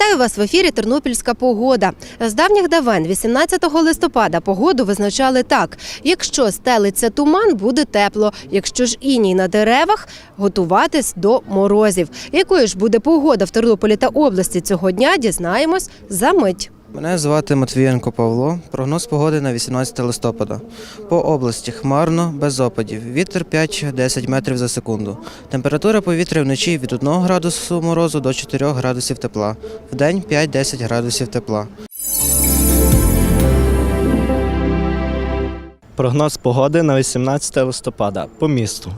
Вітаю вас в ефірі Тернопільська погода. З давніх давен, 18 листопада, погоду визначали так: якщо стелиться туман, буде тепло. Якщо ж іній на деревах, готуватись до морозів. Якою ж буде погода в Тернополі та області цього дня, дізнаємось за мить. Мене звати Матвієнко Павло. Прогноз погоди на 18 листопада. По області хмарно, без опадів. Вітер 5-10 метрів за секунду. Температура повітря вночі від 1 градусу морозу до 4 градусів тепла. Вдень 5-10 градусів тепла. Прогноз погоди на 18 листопада по місту.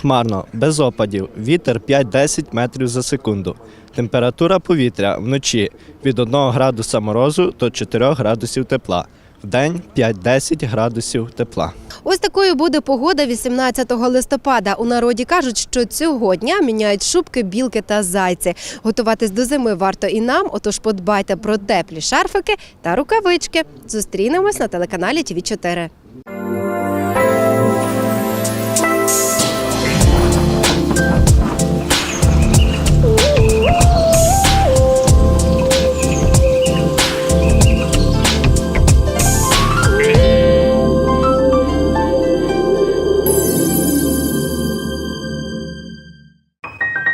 Хмарно, без опадів, вітер 5-10 метрів за секунду. Температура повітря вночі від 1 градуса морозу до 4 градусів тепла. Вдень 5-10 градусів тепла. Ось такою буде погода 18 листопада. У народі кажуть, що цього дня міняють шубки, білки та зайці. Готуватись до зими варто і нам, отож подбайте про теплі шарфики та рукавички. Зустрінемось на телеканалі ТВ 4